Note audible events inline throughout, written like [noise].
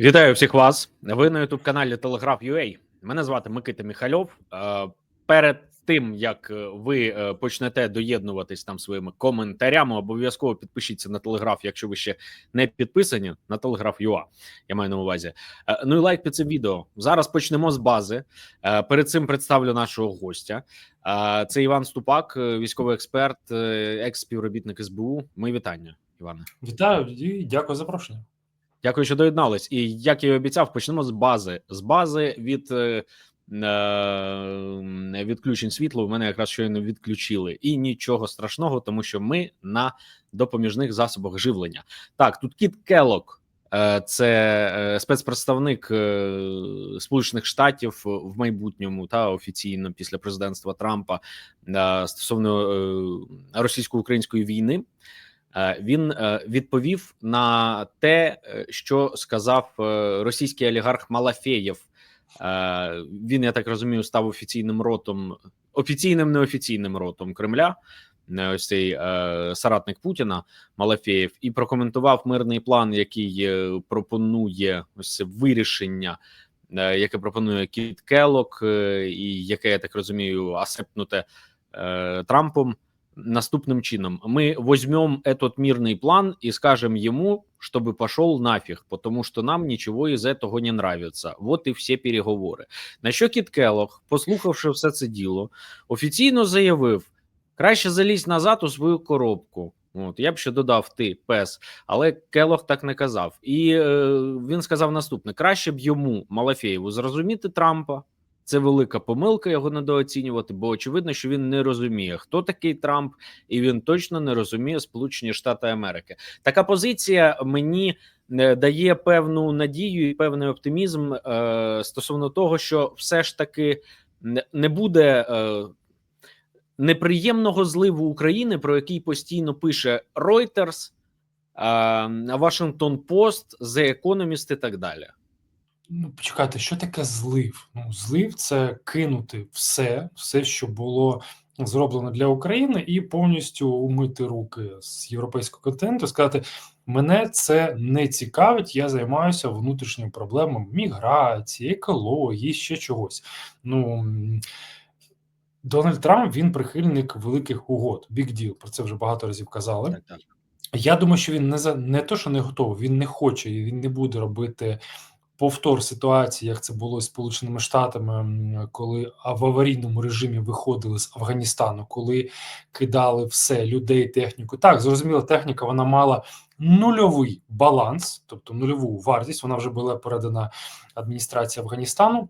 Вітаю всіх вас. Ви на youtube каналі Telegraph.ua. Мене звати Микита Міхальов. Перед тим як е, ви е, почнете доєднуватись там своїми коментарями, обов'язково підпишіться на Телеграф, якщо ви ще не підписані на Telegraph.ua, Я маю на увазі. Е, Ну і лайк під цим відео. Зараз почнемо з бази. Перед цим представлю нашого гостя. Це Іван Ступак, військовий експерт, е, екс-співробітник СБУ. Мої вітання, Іване. Вітаю і дякую за запрошення. Дякую, що доєднались. І як я і обіцяв, почнемо з бази. З бази від відключень світла. У мене якраз щойно відключили, і нічого страшного, тому що ми на допоміжних засобах живлення. Так, тут Кіт Келок. е, Це е, спецпредставник е, Сполучених Штатів в майбутньому та офіційно після президентства Трампа е, стосовно е, російсько-української війни. Е, Він е, відповів на те, е, що сказав е, російський олігарх Малафеєв. Е, Він, я так розумію, став офіційним ротом, офіційним неофіційним ротом Кремля. е, Ось цей е, соратник Путіна Малафеєв, і прокоментував мирний план, який пропонує ось це вирішення, яке пропонує Кіт Келок, і яке я так розумію, асептнуте е, Трампом наступным чином. Мы возьмем этот мирный план и скажем ему, чтобы пошел нафиг, потому что нам ничего из этого не нравится. Вот і всі переговори. На що Кіт Келлог, послухавши все це діло, офіційно заявив: краще залізь назад у свою коробку. От я б ще додав ти пес, але Келох так не казав. І е, він сказав наступне: краще б йому Малафеєву зрозуміти Трампа. Це велика помилка його недооцінювати, бо очевидно, що він не розуміє, хто такий Трамп, і він точно не розуміє Сполучені Штати Америки. Така позиція мені е, дає певну надію і певний оптимізм е, стосовно того, що все ж таки не- буде е, неприємного зливу України, про який постійно пише Reuters, е, Washington Post, The Economist і так далі. Ну, почекайте, що таке злив? Ну, злив це кинути все, все, що було зроблено для України, і повністю умити руки з європейського континенту, сказати: мене це не цікавить, я займаюся внутрішніми проблемами міграції, екології, ще чогось. Ну Дональд Трамп він прихильник великих угод. Big deal, Про це вже багато разів казали. Так, так. Я думаю, що він не за не то, що не готовий, він не хоче він не буде робити повтор ситуації, як це було з Сполученими Штатами, коли в аварійному режимі виходили з Афганістану, коли кидали все людей, техніку. Так, зрозуміло, техніка вона мала нульовий баланс, тобто нульову вартість. Вона вже була передана адміністрації Афганістану.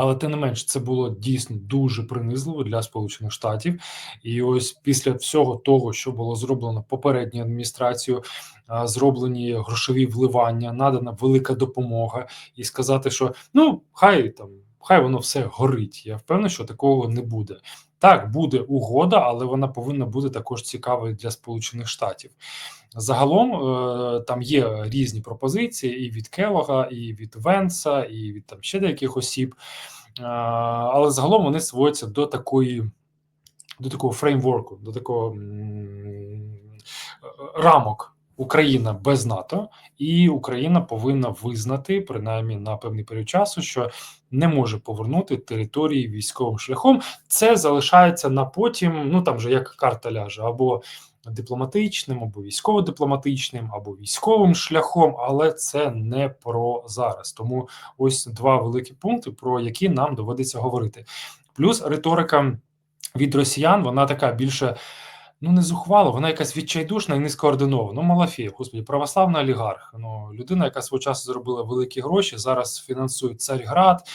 Але тим не менш, це було дійсно дуже принизливо для Сполучених Штатів. І ось після всього того, що було зроблено попередньою адміністрацією, зроблені грошові вливання, надана велика допомога, і сказати, що ну хай там, хай воно все горить. Я впевнений, що такого не буде. Так, буде угода, але вона повинна бути також цікавою для Сполучених Штатів. Загалом е, там є різні пропозиції і від Келога, і від Венса, і від там ще деяких осіб. Е, Але загалом вони сводяться до такої, до такого фреймворку, до такого рамок. Україна без НАТО, і Україна повинна визнати, принаймні на певний період часу, що не може повернути території військовим шляхом. Це залишається на потім. Ну там вже як карта ляже, або дипломатичним, або військово-дипломатичним, або військовим шляхом, але це не про зараз. Тому ось два великі пункти, про які нам доведеться говорити. Плюс риторика від росіян, вона така більше. Ну, не зухвало, вона якась відчайдушна і нескоординована. Ну, Малафєєв, господі, православний олігарх. Ну, людина, яка свого часу зробила великі гроші, зараз фінансує Царьград,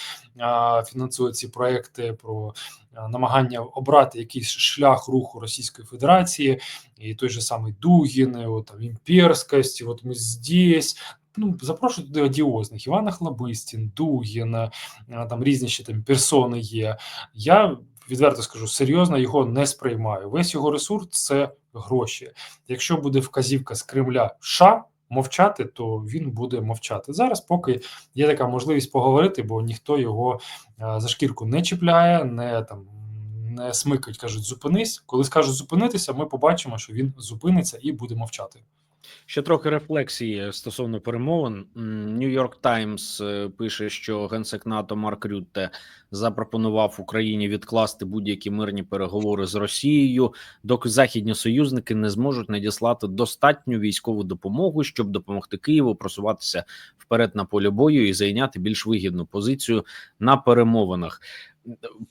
фінансує ці проекти про намагання обрати якийсь шлях руху Російської Федерації, і той же самий Дугін, там, імперськость, і от ми здесь. Ну, запрошую туди одіозних Івана Хлобистін, Дугін, там різні ще там персони є. Я відверто скажу, серйозно його не сприймаю. Весь його ресурс це гроші. Якщо буде вказівка з Кремля, США мовчати, то він буде мовчати. Зараз, поки є така можливість поговорити, бо ніхто його е, за шкірку не чіпляє, не там. Не смикають, кажуть, зупинись. Коли скажуть зупинитися, ми побачимо, що він зупиниться і буде мовчати. Ще трохи рефлексії стосовно перемовин. Нью-Йорк Таймс е, пише, що генсек НАТО Марк Рютте запропонував Україні відкласти будь-які мирні переговори з Росією, доки західні союзники не зможуть надіслати достатню військову допомогу, щоб допомогти Києву просуватися вперед на полі бою і зайняти більш вигідну позицію на перемовинах.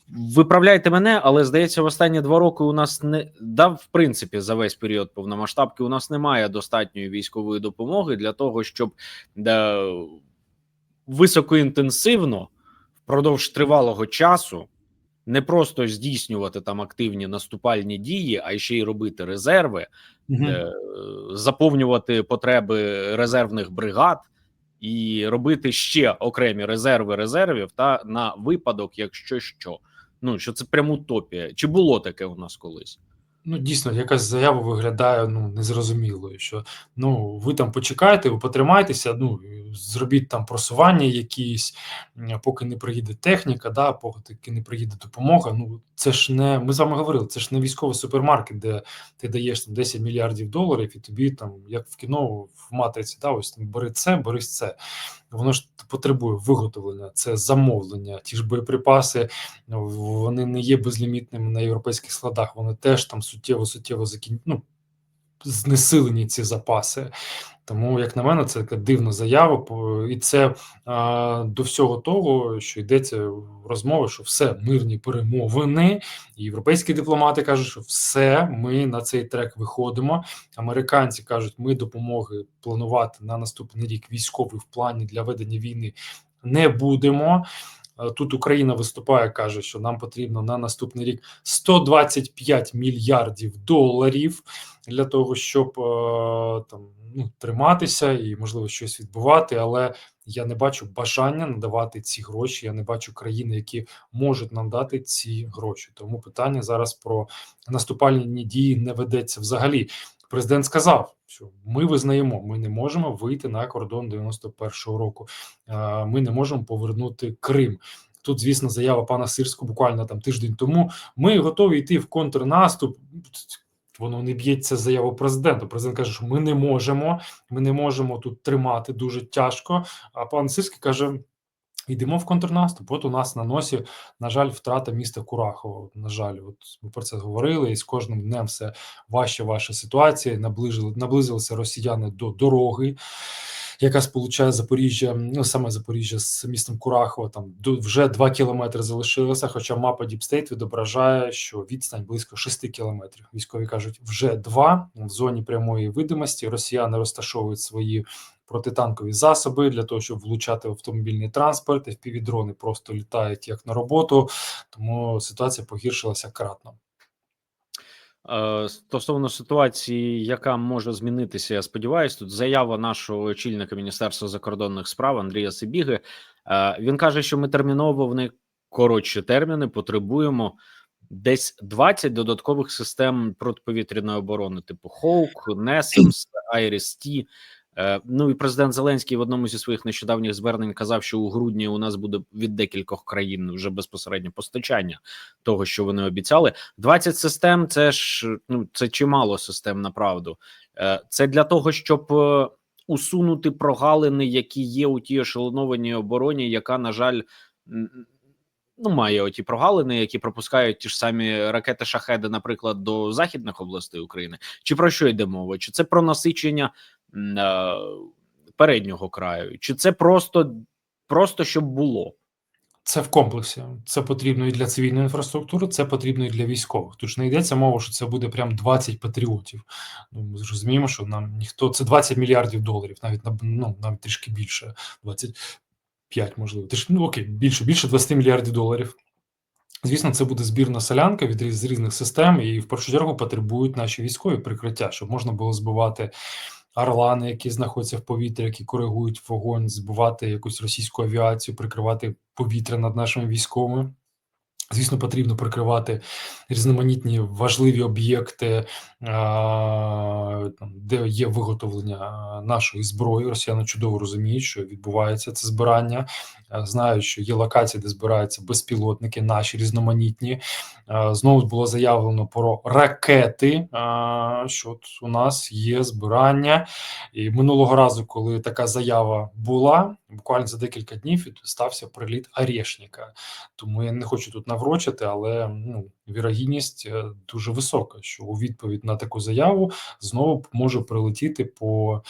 Виправляйте мене, але здається, в останні два роки у нас не да, в принципі, за весь період повномасштабки у нас немає достатньої військової допомоги для того, щоб да, високоінтенсивно впродовж тривалого часу не просто здійснювати там активні наступальні дії, а ще й робити резерви, Угу. е, заповнювати потреби резервних бригад і робити ще окремі резерви резервів та на випадок, якщо що. Ну що це прям утопія. Чи було таке у нас колись? Ну, дійсно, якась заява виглядає ну незрозумілою. Що ну ви там почекайте, ви потримайтеся, ну зробіть там просування якісь, поки не приїде техніка, да, поки не приїде допомога. Ну це ж не ми з вами говорили, це ж не військовий супермаркет, де ти даєш там 10 мільярдів доларів, і тобі там, як в кіно в матриці, да, ось там бери це, бери це. Воно ж потребує виготовлення, це замовлення. Ті ж боєприпаси вони не є безлімітними на європейських складах. Вони теж там суттєво суттєво закін... ну, знесилені ці запаси. Тому, як на мене, це така дивна заява, і це а, до всього того, що йдеться розмова, що все мирні перемовини. Європейські дипломати кажуть, що все, ми на цей трек виходимо. Американці кажуть, ми допомоги планувати на наступний рік військовий в плані для ведення війни не будемо. Тут Україна виступає, каже, що нам потрібно на наступний рік 125 мільярдів доларів для того, щоб е, там ну триматися і можливо щось відбувати. Але я не бачу бажання надавати ці гроші. Я не бачу країни, які можуть нам дати ці гроші. Тому питання зараз про наступальні дії не ведеться взагалі. Президент сказав, що ми визнаємо, ми не можемо вийти на кордон 91-го року. Е, Ми не можемо повернути Крим. Тут, звісно, заява пана Сирського буквально там тиждень тому. Ми готові йти в контрнаступ. Воно не б'ється заяву президента. Президент каже, що ми не можемо, ми не можемо тут тримати дуже тяжко. А пан Сирський каже: йдемо в контрнаступ. От у нас на носі, на жаль, втрата міста Курахова. На жаль, от ми про це говорили, і з кожним днем все важче ваша ситуація. Наближили, наблизилися росіяни до дороги яка сполучає Запоріжжя, ну саме Запоріжжя з містом Курахова. Там вже 2 кілометри залишилося. Хоча мапа Діпстейт відображає, що відстань близько 6 кілометрів. Військові кажуть, вже 2 в зоні прямої видимості. Росіяни розташовують свої протитанкові засоби для того, щоб влучати в автомобільний транспорт. FPV-дрони просто літають як на роботу, тому ситуація погіршилася кратно. Е, Стосовно ситуації, яка може змінитися, я сподіваюся, тут заява нашого очільника Міністерства закордонних справ Андрія Сибіги. Е, Він каже, що ми терміново в найкоротші терміни потребуємо десь 20 додаткових систем протиповітряної оборони, типу Хоук, NESEMS, IRIS-T. Е, Ну і президент Зеленський в одному зі своїх нещодавніх звернень казав, що у грудні у нас буде від декількох країн вже безпосередньо постачання того, що вони обіцяли. 20 систем це ж ну це чимало систем направду. Е, Це для того, щоб е, усунути прогалини, які є у тій ешелонованій обороні, яка на жаль. Ну, має оті прогалини, які пропускають ті ж самі ракети шахеди, наприклад, до західних областей України. Чи про що йде мова? Чи це про насичення е, переднього краю, чи це просто, просто щоб було? Це в комплексі. Це потрібно і для цивільної інфраструктури, це потрібно і для військових. Тут ж не йдеться мова, що це буде прям 20 патріотів. Ну ми зрозуміємо, що нам ніхто це 20 мільярдів доларів, навіть на ну навіть трішки більше, 25, можливо. Ти ну окей, більше більше 20 мільярдів доларів. Звісно, це буде збірна солянка від різних систем, і в першу чергу потребують наші військові прикриття, щоб можна було збивати орлани, які знаходяться в повітрі, які коригують вогонь, збивати якусь російську авіацію, прикривати повітря над нашими військовими. Звісно, потрібно прикривати різноманітні важливі об'єкти, де є виготовлення нашої зброї. Росіяни чудово розуміють, що відбувається це збирання. Знають, що є локації, де збираються безпілотники, наші різноманітні. Знову було заявлено про ракети. Що от у нас є збирання. І минулого разу, коли така заява була, буквально за декілька днів стався приліт Орешника. Тому я не хочу тут наврочити, але ну вірогідність е, дуже висока, що у відповідь на таку заяву знову може прилетіти по.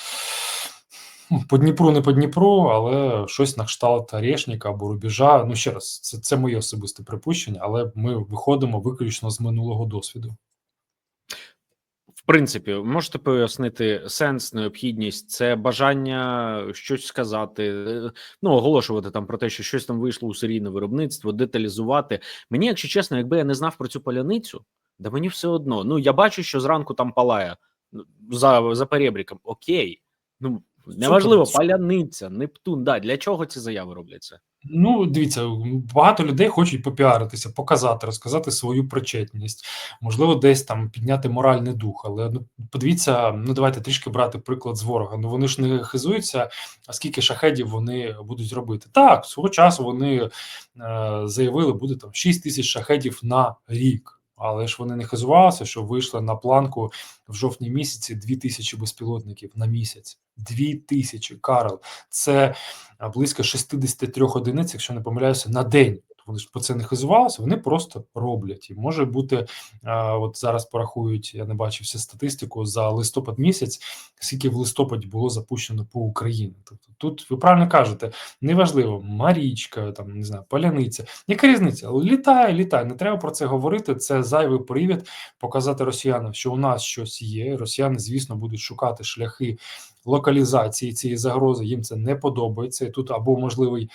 ну, По Дніпру, не по Дніпру, але щось на кшталт Орешника або рубежа. Ну ще раз, це, це моє особисте припущення, але ми виходимо виключно з минулого досвіду. В принципі, можете пояснити сенс, необхідність, це бажання щось сказати, е, ну оголошувати там про те, що щось там вийшло у серійне виробництво, деталізувати. Мені, якщо чесно, якби я не знав про цю паляницю, да мені все одно. Ну я бачу, що зранку там палає ну, за, за перебріком. Окей, ну неважливо, паляниця, Нептун. Да, для чого ці заяви робляться? Ну, дивіться, багато людей хочуть попіаритися, показати, розказати свою причетність, можливо, десь там підняти моральний дух. Але ну подивіться, ну давайте трішки брати приклад з ворога. Ну вони ж не хизуються, а скільки шахедів вони будуть робити. Так, свого часу вони е, заявили, буде там 6 тисяч шахедів на рік. Але ж вони не хизувалися, що вийшли на планку в жовтні місяці дві тисячі безпілотників на місяць. Дві тисячі, Карл. Це а, близько 63 одиниць, якщо не помиляюся, на день. Вони ж про це не хизувалися, вони просто роблять. І може бути, от зараз порахують, я не бачив всю статистику за листопад місяць, скільки в листопаді було запущено по Україні. Тобто тут ви правильно кажете, неважливо, Марічка, там не знаю, Поляниця. Яка різниця? Літає, літає. Не треба про це говорити. Це зайвий привід показати росіянам, що у нас щось є. Росіяни, звісно, будуть шукати шляхи локалізації цієї загрози. Їм це не подобається. І тут або можливий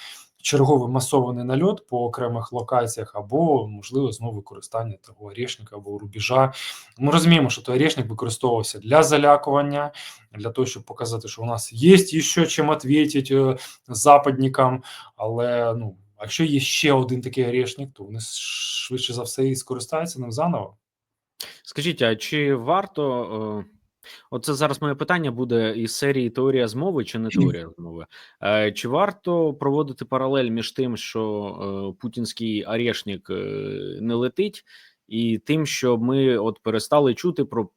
черговий масований нальот по окремих локаціях, або можливо знову використання того орешника або рубежа. Ми розуміємо, що той орешник використовувався для залякування, для того, щоб показати, що у нас є ще чим відповідати западникам, але ну. Якщо є ще один такий орешник, то вони швидше за все і скористаються ним заново. Скажіть, а чи варто е, Оце зараз моє питання буде із серії теорія змови чи не теорія змови? Е, Чи варто проводити паралель між тим, що е, путінський арешник е, не летить, і тим, що ми от перестали чути про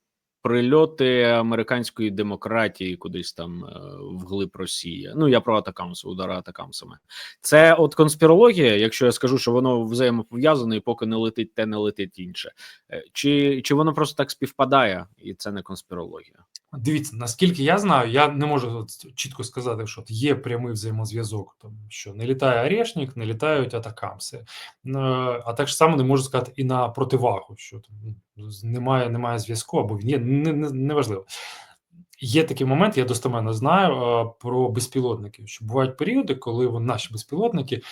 прильоти американської демократії кудись там е, вглиб Росії? Ну я про атакамс, удари атакамсами. Це от конспірологія, якщо я скажу, що воно взаємопов'язане, і поки не летить, те не летить інше. Е, Чи, чи воно просто так співпадає, і це не конспірологія? Дивіться, наскільки я знаю, я не можу чітко сказати, що є прямий взаємозв'язок, тому що не літає Орешник, не літають атакамси. Е, А так само не можу сказати і на противагу, що ну, немає, немає зв'язку, або він є не, не. Є такий момент, я достеменно знаю е, про безпілотників, що бувають періоди, коли наші безпілотники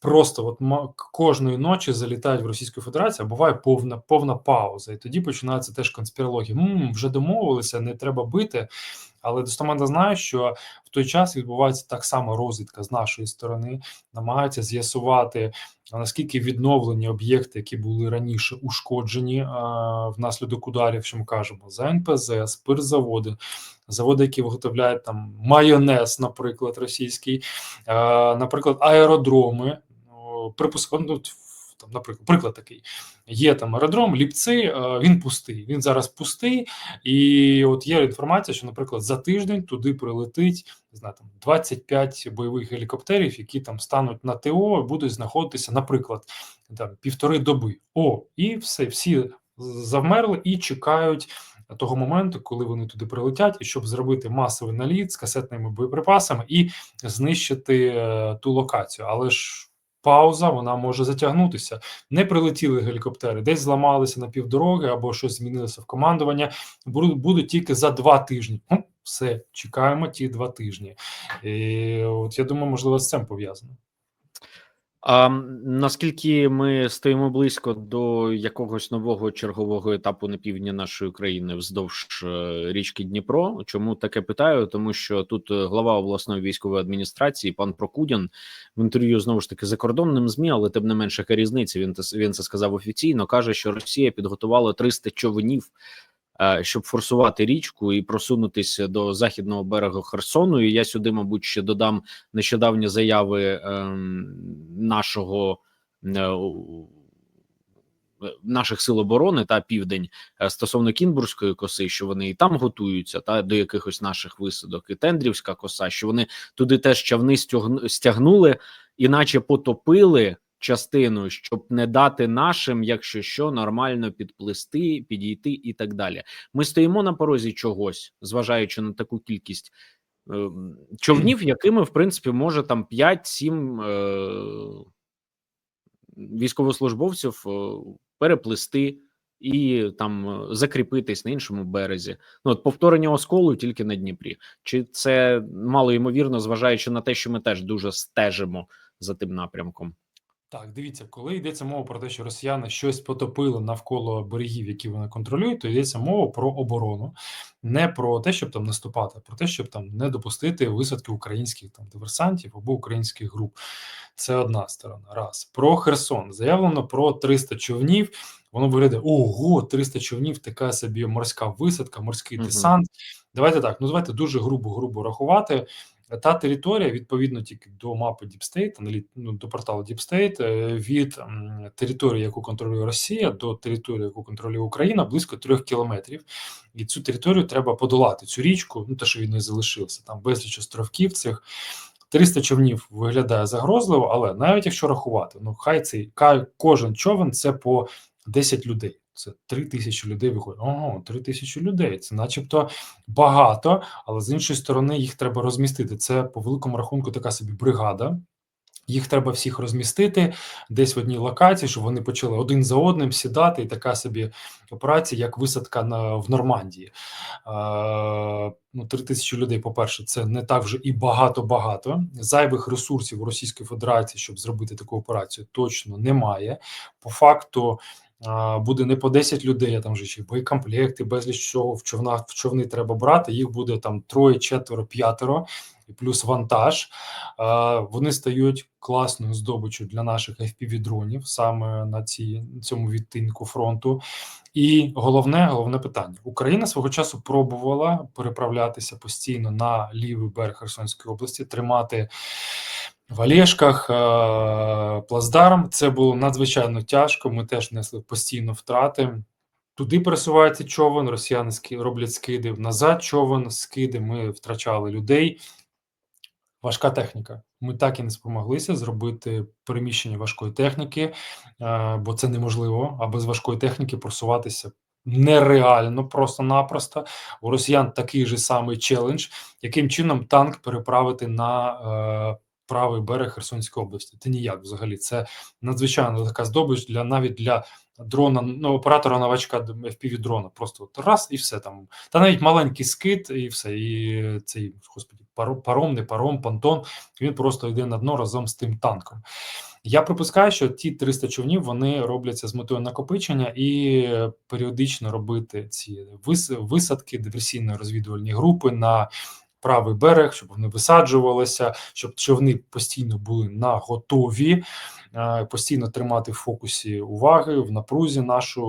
просто от кожної ночі залітають в Російську Федерацію, а буває повна повна пауза, і тоді починається теж конспірологія. М, вже домовилися, не треба бити. Але достоменно знаю, що в той час відбувається так само розвідка з нашої сторони, намагаються з'ясувати наскільки відновлені об'єкти, які були раніше ушкоджені а, внаслідок ударів, що ми кажемо, за НПЗ, спиртзаводи, заводи, які виготовляють там майонез, наприклад, російський, а, наприклад, аеродроми. Ну, ну, там, наприклад, приклад такий: є там аеродром, ліпці, е, він пустий. Він зараз пустий, і от є інформація, що, наприклад, за тиждень туди прилетить не знаю, там 25 бойових гелікоптерів, які там стануть на ТО, будуть знаходитися, наприклад, там півтори доби. О, і все, всі завмерли і чекають. Того моменту, коли вони туди прилетять, і щоб зробити масовий наліт з касетними боєприпасами і знищити е, ту локацію, але ж пауза вона може затягнутися. Не прилетіли гелікоптери, десь зламалися на півдороги або щось змінилося в командування. Будуть, тільки за два тижні. Все, чекаємо ті два тижні. І от я думаю, можливо, з цим пов'язано. А наскільки ми стоїмо близько до якогось нового чергового етапу на півдні нашої країни вздовж е, річки Дніпро? Чому таке питаю? Тому що тут е, глава обласної військової адміністрації пан Прокудін в інтерв'ю знову ж таки закордонним змі, але тим не менше яка різниця. Він він це сказав офіційно. каже, що Росія підготувала 300 човнів. Е, Щоб форсувати річку і просунутися до західного берега Херсону, і я сюди, мабуть, ще додам нещодавні заяви ем, нашого е, е, наших сил оборони та південь стосовно Кінбурзької коси, що вони і там готуються, та до якихось наших висадок, і Тендрівська коса, що вони туди теж стягну- стягнули, іначе потопили. Частину, щоб не дати нашим, якщо що, нормально підплисти, підійти і так далі. Ми стоїмо на порозі чогось, зважаючи на таку кількість е, човнів, [clears throat] якими в принципі може там 5-7 е, військовослужбовців е, переплисти і там е, закріпитись на іншому березі. Ну от повторення осколу тільки на Дніпрі. Чи це мало ймовірно, зважаючи на те, що ми теж дуже стежимо за тим напрямком? Так, дивіться, коли йдеться мова про те, що росіяни щось потопили навколо берегів, які вони контролюють, то йдеться мова про оборону, не про те, щоб там наступати, а про те, щоб там не допустити висадки українських там диверсантів або українських груп. Це одна сторона. Раз про Херсон заявлено про 300 човнів. Воно виглядає: ого, 300 човнів, така собі морська висадка, морський десант. Давайте так. Ну давайте дуже грубо грубо рахувати. Та територія, відповідно тільки до мапи аналі- ну, до порталу е, від території, яку контролює Росія, до території, яку контролює Україна, близько трьох кілометрів. І цю територію треба подолати. Цю річку, ну те, що від неї залишилося, там безліч островків цих. 300 човнів виглядає загрозливо, але навіть якщо рахувати, ну хай цей кожен човен це по 10 людей. Це 3 тисячі людей виходить. Ого, 3 тисячі людей. Це начебто багато, але з іншої сторони їх треба розмістити. Це по великому рахунку така собі бригада. Їх треба всіх розмістити десь в одній локації, щоб вони почали один за одним сідати, і така собі операція, як висадка на в Нормандії. Ну, три тисячі людей. По перше, це не так вже і багато-багато. Зайвих ресурсів у Російської Федерації, щоб зробити таку операцію, точно немає. По факту. Буде не по 10 людей, а там вже ще боєкомплекти, безліч чого в човнах в човни треба брати. Їх буде там троє, четверо, п'ятеро, і плюс вантаж. Вони стають класною здобиччю для наших FPV-дронів саме на цій цьому відтинку фронту. І головне, головне питання: Україна свого часу пробувала переправлятися постійно на лівий берег Херсонської області, тримати. В Олешках, е, плацдарм це було надзвичайно тяжко. Ми теж несли постійно втрати. Туди пересувається човен, росіяни роблять скиди назад. Човен, скиди. Ми втрачали людей. Важка техніка. Ми так і не спромоглися зробити переміщення важкої техніки, е, бо це неможливо. А без важкої техніки просуватися нереально, просто-напросто. У росіян такий же самий челендж, яким чином танк переправити на е, правий берег Херсонської області. Це ніяк взагалі. Це надзвичайно така здобич для навіть для дрона, ну оператора новачка fpv дрона. Просто от раз і все там. Та навіть маленький скид, і все. І цей господі, паром, не паром, понтон. Він просто йде на дно разом з тим танком. Я припускаю, що ті 300 човнів вони робляться з метою накопичення і періодично робити ці вис- висадки, диверсійно розвідувальні групи на правий берег, щоб вони висаджувалися, щоб човни постійно були на готові, е, постійно тримати в фокусі уваги в напрузі нашу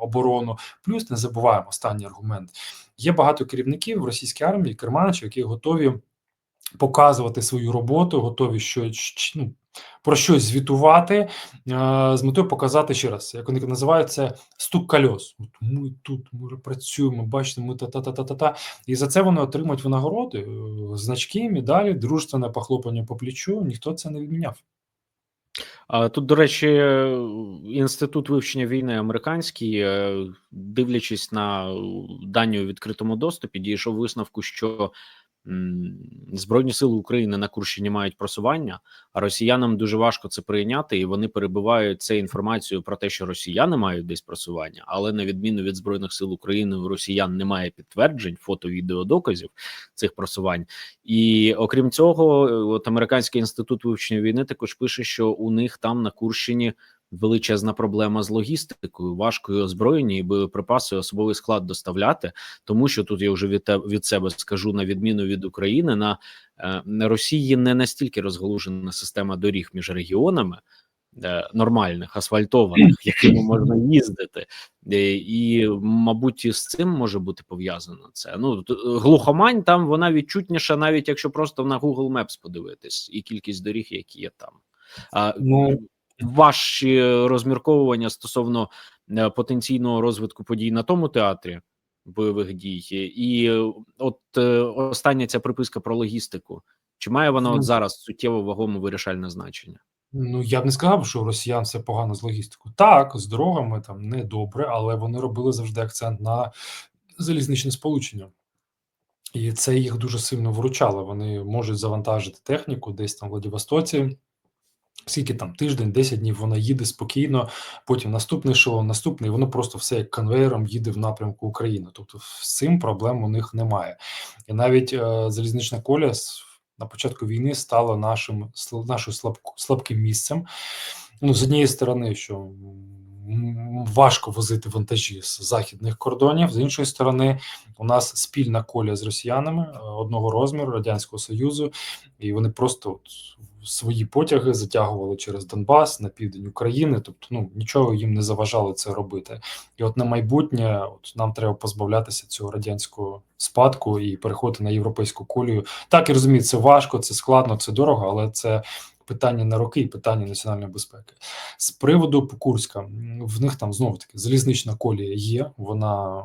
оборону. Плюс не забуваємо останній аргумент. Є багато керівників в російській армії, керманичів, які готові показувати свою роботу, готові щось ну, про щось звітувати е, з метою показати ще раз, як вони називають це стук кольос. От ми тут ми працюємо, бачите, ми та та та та та та і за це вони отримують винагороди, е, значки, медалі, дружственне похлопання по плечу. Ніхто це не відміняв. Тут, до речі, інститут вивчення війни американський, е, дивлячись на дані у відкритому доступі, дійшов висновку, що Збройні сили України на Курщині мають просування, а росіянам дуже важко це прийняти, і вони перебивають це інформацію про те, що росіяни мають десь просування, але на відміну від збройних сил України, у росіян немає підтверджень, фото, відео доказів цих просувань. І окрім цього, е, от американський інститут вивчення війни також пише, що у них там на Курщині величезна проблема з логістикою, важко і озброєння і боєприпаси, особовий склад доставляти, тому що тут я вже від від себе скажу на відміну від України, на, е, на Росії не настільки розгалужена система доріг між регіонами. е, Нормальних асфальтованих, [clears throat] якими можна їздити, Е, і мабуть, з цим може бути пов'язано це. Ну глухомань там вона відчутніша, навіть якщо просто на Google Maps подивитись, і кількість доріг, які є там. А Ну ваші розмірковування стосовно е, потенційного розвитку подій на тому театрі бойових дій, і е, от е, остання ця приписка про логістику. Чи має вона Ну. от зараз суттєво вагоме вирішальне значення? Ну, я б не сказав, що у росіян все погано з логістикою. Так, з дорогами там не добре, але вони робили завжди акцент на залізничне сполучення. І це їх дуже сильно вручало. Вони можуть завантажити техніку десь там в Владивостоці. Скільки там тиждень, 10 днів вона їде спокійно, потім наступний ешелон, наступний, воно просто все як конвейером їде в напрямку України. Тобто з цим проблем у них немає. І навіть е, залізнична коля на початку війни стала нашим нашою слабко, слабким місцем. Ну, з однієї сторони, що важко возити вантажі з західних кордонів, з іншої сторони, у нас спільна коля з росіянами е, одного розміру Радянського Союзу, і вони просто от свої потяги затягували через Донбас на південь України. Тобто, ну нічого їм не заважало це робити. І от на майбутнє, от нам треба позбавлятися цього радянського спадку і переходити на європейську колію. Так і розумію, це важко, це складно, це дорого, але це. Питання на роки і питання національної безпеки з приводу Покурська. В них там знову таки залізнична колія є. Вона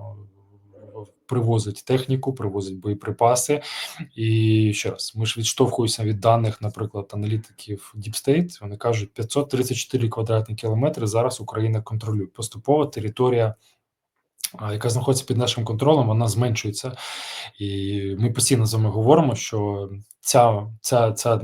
привозить техніку, привозить боєприпаси. І ще раз, ми ж відштовхуємося від даних, наприклад, аналітиків Deep State. Вони кажуть, 534 квадратні кілометри зараз Україна контролює. Поступово територія. Яка знаходиться під нашим контролем, вона зменшується, і ми постійно з вами говоримо, що ця ця, ця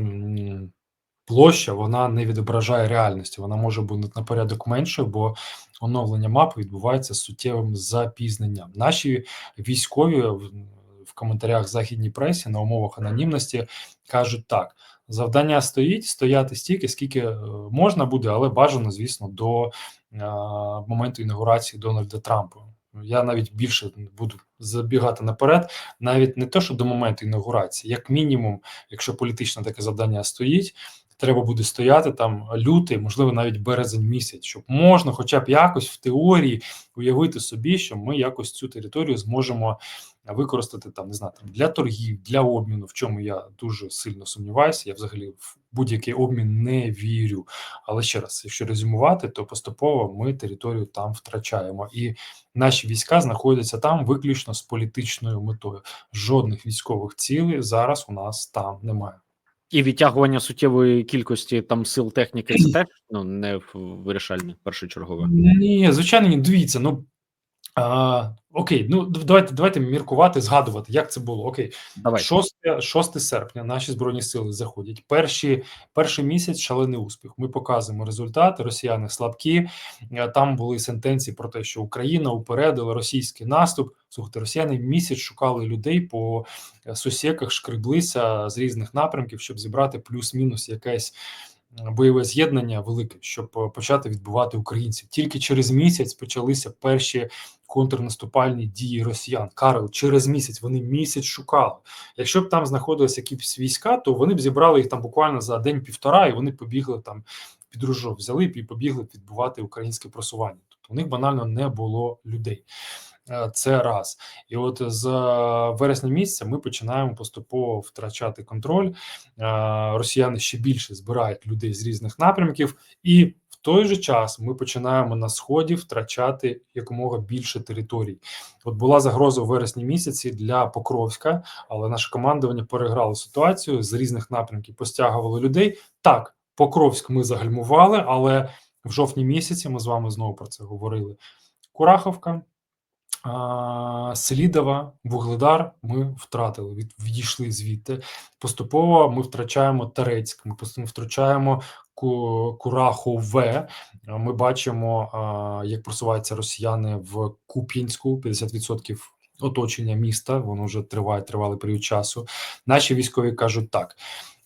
площа вона не відображає реальності. Вона може бути на порядок меншою, бо оновлення мапи відбувається з суттєвим запізненням. Наші військові в, коментарях західній пресі на умовах анонімності кажуть так: завдання стоїть стояти стільки, скільки е, можна буде, але бажано, звісно, до е, моменту інаугурації Дональда Трампа. Я навіть більше буду забігати наперед, навіть не те, що до моменту інаугурації, як мінімум, якщо політичне таке завдання стоїть, треба буде стояти там лютий, можливо, навіть березень місяць, щоб можна, хоча б якось в теорії уявити собі, що ми якось цю територію зможемо використати там, не знаю, там для торгів, для обміну, в чому я дуже сильно сумніваюся. Я взагалі в будь-який обмін не вірю. Але ще раз, якщо резюмувати, то поступово ми територію там втрачаємо, і наші війська знаходяться там виключно з політичною метою. Жодних військових цілей зараз у нас там немає. І відтягування суттєвої кількості там сил техніки це теж ну не вирішальне першочергове. Ні, звичайно, ні. Дивіться, ну а, окей, ну давайте давайте міркувати, згадувати, як це було. Окей, Давай 6, 6 серпня наші збройні сили заходять. Перші перший місяць шалений успіх. Ми показуємо результати. Росіяни слабкі. Е, Там були сентенції про те, що Україна упередила російський наступ. Слухайте, росіяни місяць шукали людей по е, сусіках, шкреблися з різних напрямків, щоб зібрати плюс-мінус якесь бойове з'єднання велике, щоб е, почати відбивати українців. Тільки через місяць почалися перші контрнаступальні дії росіян. Карл через місяць вони місяць шукали. Якщо б там знаходилися якісь війська, то вони б зібрали їх там буквально за день-півтора, і вони побігли там під ружок, взяли б і побігли відбувати українське просування. Тобто у них банально не було людей. Е, Це раз, і от з е, вересня місяця ми починаємо поступово втрачати контроль. Е, Росіяни ще більше збирають людей з різних напрямків, і в той же час ми починаємо на сході втрачати якомога більше територій. От була загроза у вересні місяці для Покровська, але наше командування переграло ситуацію з різних напрямків, постягувало людей. Так, Покровськ ми загальмували, але в жовтні місяці ми з вами знову про це говорили. Кураховка. Селідова, Вугледар ми втратили, від, відійшли звідти. Поступово ми втрачаємо Терецьк, ми поступово втрачаємо Ку- Курахове. Ми бачимо, як просуваються росіяни в Куп'янську, 50% оточення міста. Воно вже триває тривалий період часу. Наші військові кажуть так.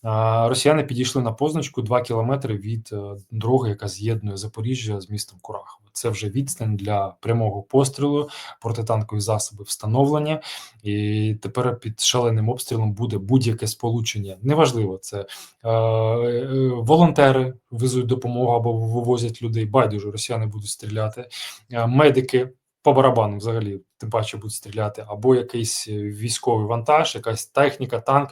Росіяни підійшли на позначку 2 кілометри від е, дороги, яка з'єднує Запоріжжя з містом Курахове. Це вже відстань для прямого пострілу протитанкові засоби встановлені, і тепер під шаленим обстрілом буде будь-яке сполучення. Неважливо, це е, е, волонтери везуть допомогу або вивозять людей. Байдуже росіяни будуть стріляти, е, медики. По барабану взагалі тим паче будуть стріляти, або якийсь е, військовий вантаж, якась техніка, танк.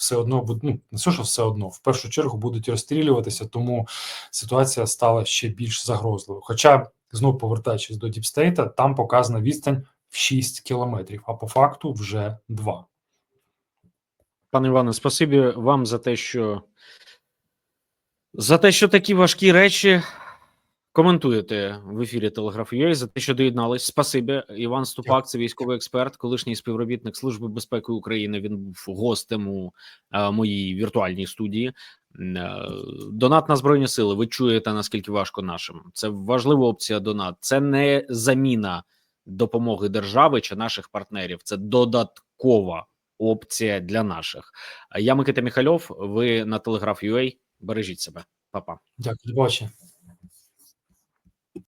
Все одно ну не все, що все одно, в першу чергу будуть розстрілюватися, тому ситуація стала ще більш загрозливою. Хоча знову повертаючись до Діпстейта, там показана відстань в 6 кілометрів, а по факту вже 2. Пане Іване, спасибі вам за те, що за те, що такі важкі речі коментуєте в ефірі Телеграф.ua, за те, що доєднались. Спасибі. Іван Ступак, це військовий експерт, колишній співробітник Служби безпеки України. Він був гостем у е, моїй віртуальній студії. Е, Донат на збройні сили. Ви чуєте наскільки важко нашим. Це важлива опція. Донат. Це не заміна допомоги держави чи наших партнерів. Це додаткова опція для наших. Я Микита Міхальов. Ви на Телеграф.ua. Бережіть себе, Па-па. Дякую, до побачення.